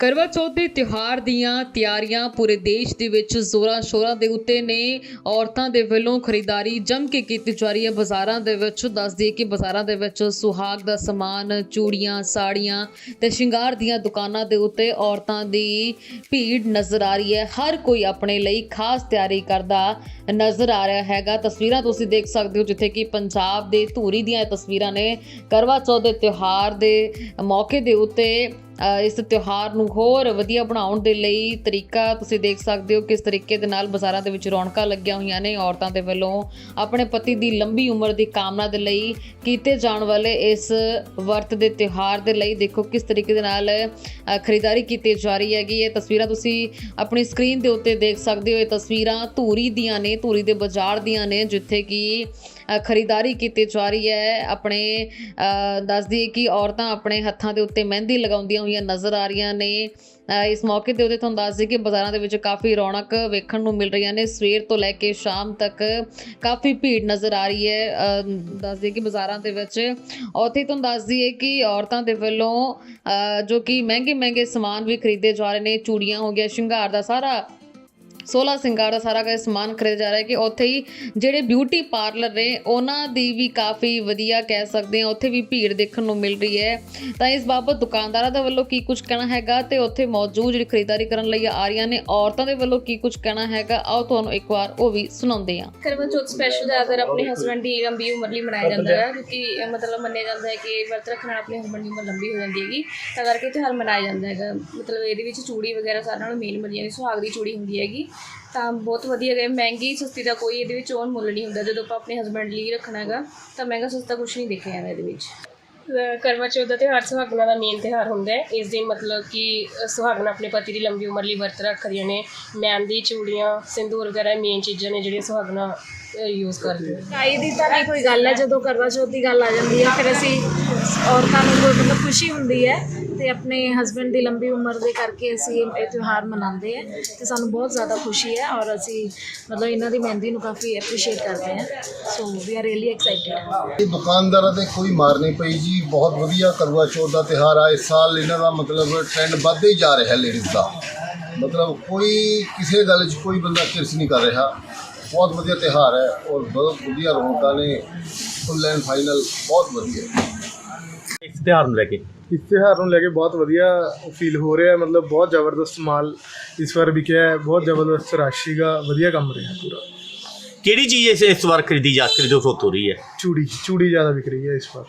ਕਰਵਾ ਚੌਥ ਦੇ ਤਿਉਹਾਰ ਦੀਆਂ ਤਿਆਰੀਆਂ ਪੂਰੇ ਦੇਸ਼ ਦੇ ਵਿੱਚ ਜ਼ੋਰਾਂ ਸ਼ੋਰਾਂ ਦੇ ਉੱਤੇ ਨੇ। ਔਰਤਾਂ ਦੇ ਵੱਲੋਂ ਖਰੀਦਦਾਰੀ ਜੰਮ ਕੇ ਕੀਤੀ ਜਾ ਰਹੀ ਹੈ। ਬਾਜ਼ਾਰਾਂ ਦੇ ਵਿੱਚ ਦੱਸ ਦਈਏ ਕਿ ਬਾਜ਼ਾਰਾਂ ਦੇ ਵਿੱਚ ਸੁਹਾਗ ਦਾ ਸਮਾਨ, ਚੂੜੀਆਂ, ਸਾੜੀਆਂ ਤੇ ਸ਼ਿੰਗਾਰ ਦੀਆਂ ਦੁਕਾਨਾਂ ਦੇ ਉੱਤੇ ਔਰਤਾਂ ਦੀ ਭੀੜ ਨਜ਼ਰ ਆ ਰਹੀ ਹੈ। ਹਰ ਕੋਈ ਆਪਣੇ ਲਈ ਖਾਸ ਤਿਆਰੀ ਕਰਦਾ ਨਜ਼ਰ ਆ ਰਿਹਾ ਹੈਗਾ। ਤਸਵੀਰਾਂ ਤੁਸੀਂ ਦੇਖ ਸਕਦੇ ਹੋ ਜਿੱਥੇ ਕਿ ਪੰਜਾਬ ਦੇ ਧੂਰੀ ਦੀਆਂ ਤਸਵੀਰਾਂ ਨੇ। ਕਰਵਾ ਚੌਥ ਦੇ ਤਿਉਹਾਰ ਦੇ ਮੌਕੇ ਦੇ ਉੱਤੇ ਇਸ ਤਿਉਹਾਰ ਨੂੰ ਹੋਰ ਵਧੀਆ ਬਣਾਉਣ ਦੇ ਲਈ ਤਰੀਕਾ ਤੁਸੀਂ ਦੇਖ ਸਕਦੇ ਹੋ ਕਿਸ ਤਰੀਕੇ ਦੇ ਨਾਲ ਬਾਜ਼ਾਰਾਂ ਦੇ ਵਿੱਚ ਰੌਣਕਾਂ ਲੱਗੀਆਂ ਹੋਈਆਂ ਨੇ। ਔਰਤਾਂ ਦੇ ਵੱਲੋਂ ਆਪਣੇ ਪਤੀ ਦੀ ਲੰਬੀ ਉਮਰ ਦੀ ਕਾਮਨਾ ਦੇ ਲਈ ਕੀਤੇ ਜਾਣ ਵਾਲੇ ਇਸ ਵਰਤ ਦੇ ਤਿਉਹਾਰ ਦੇ ਲਈ ਦੇਖੋ ਕਿਸ ਤਰੀਕੇ ਦੇ ਨਾਲ ਖਰੀਦਦਾਰੀ ਕੀਤੀ ਜਾ ਰਹੀ ਹੈਗੀ। ਇਹ ਤਸਵੀਰਾਂ ਤੁਸੀਂ ਆਪਣੀ ਸਕਰੀਨ ਦੇ ਉੱਤੇ ਦੇਖ ਸਕਦੇ ਹੋ। ਇਹ ਤਸਵੀਰਾਂ ਧੂਰੀ ਦੀਆਂ ਨੇ, ਧੂਰੀ ਦੇ ਬਾਜ਼ਾਰ ਦੀਆਂ ਨੇ, ਜਿੱਥੇ ਕਿ ਖਰੀਦਦਾਰੀ ਕੀਤੀ ਜਾ ਰਹੀ ਹੈ। ਆਪਣੇ ਅ, ਕਿ ਔਰਤਾਂ ਆਪਣੇ ਹੱਥਾਂ ਦੇ ਉੱਤੇ ਮਹਿੰਦੀ ਲਗਾਉਂਦੀਆਂ ਹੋਈਆਂ ਨਜ਼ਰ ਆ ਰਹੀਆਂ ਨੇ। ਇਸ ਮੌਕੇ 'ਤੇ ਉੱਤੇ ਤੁਹਾਨੂੰ ਦੱਸ ਦਈਏ ਕਿ ਬਾਜ਼ਾਰਾਂ ਦੇ ਵਿੱਚ ਕਾਫੀ ਰੌਣਕ ਵੇਖਣ ਨੂੰ ਮਿਲ ਰਹੀਆਂ ਨੇ। ਸਵੇਰ ਤੋਂ ਲੈ ਕੇ ਸ਼ਾਮ ਤੱਕ ਕਾਫੀ ਭੀੜ ਨਜ਼ਰ ਆ ਰਹੀ ਹੈ। ਅ, ਦੱਸ ਦਈਏ ਕਿ ਬਾਜ਼ਾਰਾਂ ਦੇ ਵਿੱਚ ਉੱਥੇ ਤੁਹਾਨੂੰ ਦੱਸ ਦਈਏ ਕਿ ਔਰਤਾਂ ਦੇ ਵੱਲੋਂ ਜੋ ਕਿ ਮਹਿੰਗੇ ਮਹਿੰਗੇ ਸਮਾਨ ਵੀ ਖਰੀਦੇ ਜਾ ਰਹੇ ਨੇ। ਚੂੜੀਆਂ ਹੋ ਗਿਆ ਸ਼ਿੰਗਾਰ ਦਾ ਸਾਰਾ 16 ਸਿੰਗਾਰ ਦਾ ਸਾਰਾ ਕੁਝ ਸਮਾਨ ਖਰੀਦਿਆ ਜਾ ਰਿਹਾ ਹੈ ਕਿ ਉੱਥੇ ਹੀ ਜਿਹੜੇ ਬਿਊਟੀ ਪਾਰਲਰ ਨੇ, ਉਹਨਾਂ ਦੀ ਵੀ ਕਾਫੀ ਵਧੀਆ ਕਹਿ ਸਕਦੇ ਹਾਂ, ਉੱਥੇ ਵੀ ਭੀੜ ਦੇਖਣ ਨੂੰ ਮਿਲ ਰਹੀ ਹੈ। ਤਾਂ ਇਸ ਬਾਬਤ ਦੁਕਾਨਦਾਰਾਂ ਦੇ ਵੱਲੋਂ ਕੀ ਕੁਝ ਕਹਿਣਾ ਹੈਗਾ ਤੇ ਉੱਥੇ ਮੌਜੂਦ ਜਿਹੜੀ ਖਰੀਦਦਾਰੀ ਕਰਨ ਲਈ ਆ ਰਹੀਆਂ ਨੇ, ਔਰਤਾਂ ਦੇ ਵੱਲੋਂ ਕੀ ਕੁਝ ਕਹਿਣਾ ਹੈਗਾ, ਆਓ ਤੁਹਾਨੂੰ ਇੱਕ ਵਾਰ ਉਹ ਵੀ ਸੁਣਾਉਂਦੇ ਹਾਂ। ਕਰਵਾ ਚੌਥ ਸਪੈਸ਼ਲ ਜ਼ਿਆਦਾਤਰ ਆਪਣੇ ਹਸਬੰਡ ਦੀ ਲੰਬੀ ਉਮਰ ਲਈ ਮਨਾਇਆ ਜਾਂਦਾ ਹੈ, ਕਿਉਂਕਿ ਇਹ ਮਤਲਬ ਮੰਨਿਆ ਜਾਂਦਾ ਹੈ ਕਿ ਵਰਤ ਰੱਖਣ ਨਾਲ ਆਪਣੇ ਹਸਬੰਡ ਦੀ ਉਮਰ ਲੰਬੀ ਹੋ ਜਾਂਦੀ ਹੈਗੀ, ਤਾਂ ਕਰਕੇ ਤਿਉਹਾਰ ਮਨਾਇਆ ਜਾਂਦਾ ਹੈਗਾ। ਮਤਲਬ ਇਹਦੇ ਵਿੱਚ ਚੂੜੀ ਵਗੈਰਾ ਸਾਰਿਆਂ ਨਾਲੋਂ ਮੇਨ ਮੰਨੀ ਜਾਂਦੀ ਸੁਹਾਗ ਦੀ ਚੂੜੀ ਹੁੰਦੀ ਹੈਗੀ। ਤਾਂ ਬਹੁਤ ਵਧੀਆ ਹੈ ਮਹਿੰਗੀ ਸਸਤੀ ਦਾ ਕੋਈ ਇਹਦੇ ਵਿੱਚ ਉਹ ਮੁੱਲ ਨਹੀਂ ਹੁੰਦਾ। ਜਦੋਂ ਆਪਾਂ ਆਪਣੇ ਹਸਬੰਡ ਲਈ ਰੱਖਣਾ ਹੈਗਾ ਤਾਂ ਮਹਿੰਗਾ ਸਸਤਾ ਕੁਝ ਨਹੀਂ ਦੇਖਿਆ ਜਾਂਦਾ ਇਹਦੇ ਵਿੱਚ। ਕਰਵਾ ਚੌਥ ਦਾ ਤਿਉਹਾਰ ਸੁਹਾਗਣਾ ਦਾ ਮੇਨ ਤਿਉਹਾਰ ਹੁੰਦਾ ਹੈ। ਇਸ ਦਿਨ ਮਤਲਬ ਕਿ ਸੁਹਾਗਣਾ ਆਪਣੇ ਪਤੀ ਦੀ ਲੰਬੀ ਉਮਰ ਲਈ ਵਰਤ ਰੱਖਦੀਆਂ ਨੇ। ਮਹਿੰਦੀ ਚੂੜੀਆਂ ਸਿੰਦੂਰ ਵਗੈਰਾ ਮੇਨ ਚੀਜ਼ਾਂ ਨੇ ਜਿਹੜੀਆਂ ਸੁਹਾਗਣਾ ਯੂਜ਼ ਕਰਦੀਆਂ ਕਾਈ ਦੀ ਤਾਂ ਨਹੀਂ ਕੋਈ ਗੱਲ ਹੈ। ਜਦੋਂ ਕਰਵਾ ਚੌਥ ਦੀ ਗੱਲ ਆ ਜਾਂਦੀ ਹੈ ਫਿਰ ਅਸੀਂ ਔਰਤਾਂ ਨੂੰ ਕੋਈ ਮਤਲਬ ਖੁਸ਼ੀ ਹੁੰਦੀ ਹੈ ਤੇ ਆਪਣੇ ਹਸਬੰਡ ਦੀ ਲੰਬੀ ਉਮਰ ਦੇ ਕਰਕੇ ਅਸੀਂ ਇਹ ਤਿਉਹਾਰ ਮਨਾਉਂਦੇ ਹਾਂ ਤੇ ਸਾਨੂੰ ਬਹੁਤ ਜ਼ਿਆਦਾ ਖੁਸ਼ੀ ਹੈ ਔਰ ਅਸੀਂ ਮਤਲਬ ਇਹਨਾਂ ਦੀ ਮਹਿੰਦੀ ਨੂੰ ਕਾਫੀ ਐਪਰੀਸ਼ੀਏਟ ਕਰਦੇ ਹਾਂ। So we are really excited ਇਹ ਦੁਕਾਨਦਾਰਾਂ ਤੇ ਕੋਈ ਮਾਰ ਨਹੀਂ ਪਈ ਜੀ। ਬਹੁਤ ਵਧੀਆ ਕਰਵਾ ਚੌਥ ਦਾ ਤਿਹਾਰ ਆ। ਇਸ ਸਾਲ ਇਹਨਾਂ ਦਾ ਮਤਲਬ ਟ੍ਰੈਂਡ ਵੱਧਦਾ ਹੀ ਜਾ ਰਿਹਾ ਲੇਡੀਜ਼ ਦਾ। ਮਤਲਬ ਕੋਈ ਕਿਸੇ ਗੱਲ 'ਚ ਕੋਈ ਬੰਦਾ ਕਿਰਸ ਨਹੀਂ ਕਰ ਰਿਹਾ। ਬਹੁਤ ਵਧੀਆ ਤਿਹਾਰ ਹੈ ਔਰ ਬਹੁਤ ਵਧੀਆ ਰੌਣਕਾਂ ਨੇ। ਫੁੱਲ ਐਂਡ ਫਾਈਨਲ ਬਹੁਤ ਵਧੀਆ। ਇਸ ਤਿਉਹਾਰ ਨੂੰ ਲੈ ਕੇ? ਇਸ ਤਿਉਹਾਰ ਨੂੰ ਲੈ ਕੇ ਬਹੁਤ ਵਧੀਆ ਫੀਲ ਹੋ ਰਿਹਾ ਹੈ। ਮਤਲਬ ਬਹੁਤ ਜ਼ਬਰਦਸਤ ਮਾਲ ਇਸ ਵਾਰ ਵਿਕਿਆ ਹੈ। ਬਹੁਤ ਜ਼ਬਰਦਸਤ ਰਾਸ਼ੀ ਦਾ ਵਧੀਆ ਕੰਮ ਰਿਹਾ ਪੂਰਾ। ਕਿਹੜੀ ਚੀਜ਼ ਇਸ ਇਸ ਵਾਰ ਖਰੀਦੀ ਜਾ ਖਰੀਦੋ ਸੋਤ ਹੋ ਰਹੀ ਹੈ? ਚੂੜੀ ਚੂੜੀ ਜ਼ਿਆਦਾ ਵਿਕ ਰਹੀ ਹੈ ਇਸ ਵਾਰ।